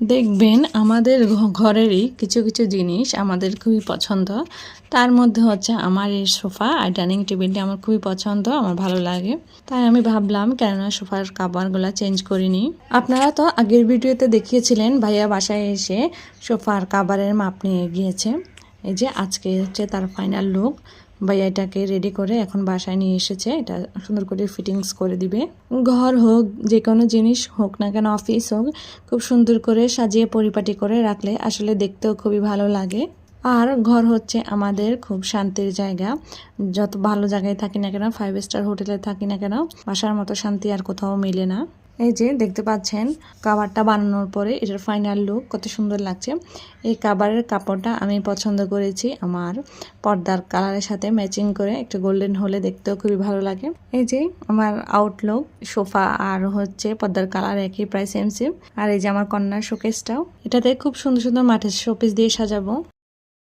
দেখবেন আমাদের ঘরেরই কিছু কিছু জিনিস আমাদের খুবই পছন্দ। তার মধ্যে হচ্ছে আমার এই সোফা আর ডাইনিং টেবিলটি আমার খুবই পছন্দ, আমার ভালো লাগে। তাই আমি ভাবলাম, কেননা সোফার কাভারগুলো চেঞ্জ করিনি। আপনারা তো আগের ভিডিওতে দেখিয়েছিলেন, ভাইয়া বাসায় এসে সোফার কাভারের মাপ নিয়ে গিয়েছে। এই যে আজকে হচ্ছে তার ফাইনাল লুক ভাইয়া এটাকে রেডি করে এখন বাসায় নিয়ে এসেছে। এটা সুন্দর করে ফিটিংস করে দিবে। ঘর হোক, যে কোনো জিনিস হোক না কেন অফিস হোক, খুব সুন্দর করে সাজিয়ে পরিপাটি করে রাখলে আসলে দেখতেও খুবই ভালো লাগে। আর ঘর হচ্ছে আমাদের খুব শান্তির জায়গা। যত ভালো জায়গায় থাকি না কেন ফাইভ স্টার হোটেলে থাকি না কেন, বাসার মতো শান্তি আর কোথাও মেলে না। এই যে দেখতে পাচ্ছেন কাবারটা বানানোর পরে এটার ফাইনাল লুক কত সুন্দর লাগছে। এই কাবারের কাপড়টা আমি পছন্দ করেছি আমার পর্দার কালারের সাথে ম্যাচিং করে একটা গোল্ডেন হলে দেখতেও খুবই ভালো লাগে। এই যে আমার আউটলুক সোফা আর হচ্ছে পর্দার কালার একই প্রায় সেম সেম আর এই যে আমার কন্যার শোকেসটাও এটাতে খুব সুন্দর সুন্দর মাঠের শোপিস দিয়ে সাজাবো।